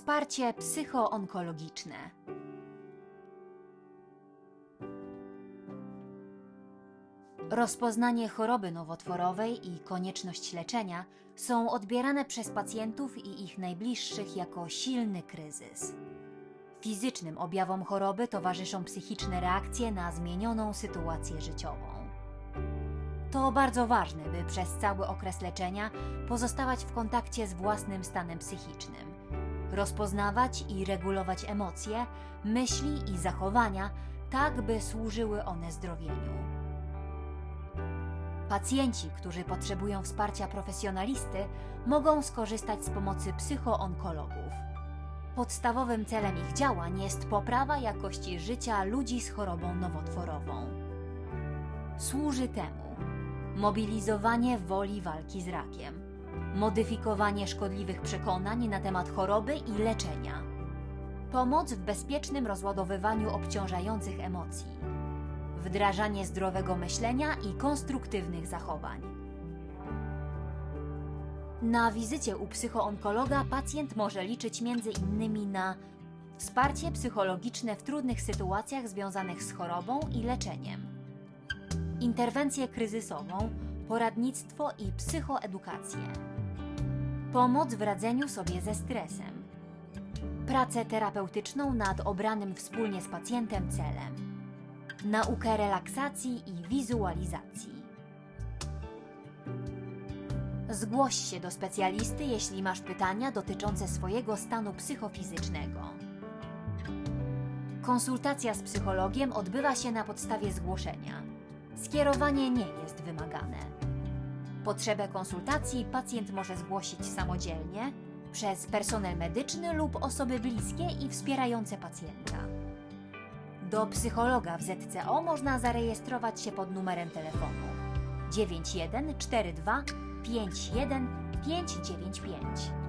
Wsparcie psychoonkologiczne. Rozpoznanie choroby nowotworowej i konieczność leczenia są odbierane przez pacjentów i ich najbliższych jako silny kryzys. Fizycznym objawom choroby towarzyszą psychiczne reakcje na zmienioną sytuację życiową. To bardzo ważne, by przez cały okres leczenia pozostawać w kontakcie z własnym stanem psychicznym, rozpoznawać i regulować emocje, myśli i zachowania, tak by służyły one zdrowieniu. Pacjenci, którzy potrzebują wsparcia profesjonalisty, mogą skorzystać z pomocy psychoonkologów. Podstawowym celem ich działań jest poprawa jakości życia ludzi z chorobą nowotworową. Służy temu mobilizowanie woli walki z rakiem, modyfikowanie szkodliwych przekonań na temat choroby i leczenia, pomoc w bezpiecznym rozładowywaniu obciążających emocji, wdrażanie zdrowego myślenia i konstruktywnych zachowań. Na wizycie u psychoonkologa pacjent może liczyć m.in. na wsparcie psychologiczne w trudnych sytuacjach związanych z chorobą i leczeniem, interwencję kryzysową, poradnictwo i psychoedukację, pomoc w radzeniu sobie ze stresem, pracę terapeutyczną nad obranym wspólnie z pacjentem celem, naukę relaksacji i wizualizacji. Zgłoś się do specjalisty, jeśli masz pytania dotyczące swojego stanu psychofizycznego. Konsultacja z psychologiem odbywa się na podstawie zgłoszenia. Skierowanie nie jest wymagane. Potrzebę konsultacji pacjent może zgłosić samodzielnie, przez personel medyczny lub osoby bliskie i wspierające pacjenta. Do psychologa w ZCO można zarejestrować się pod numerem telefonu 9142 51 595.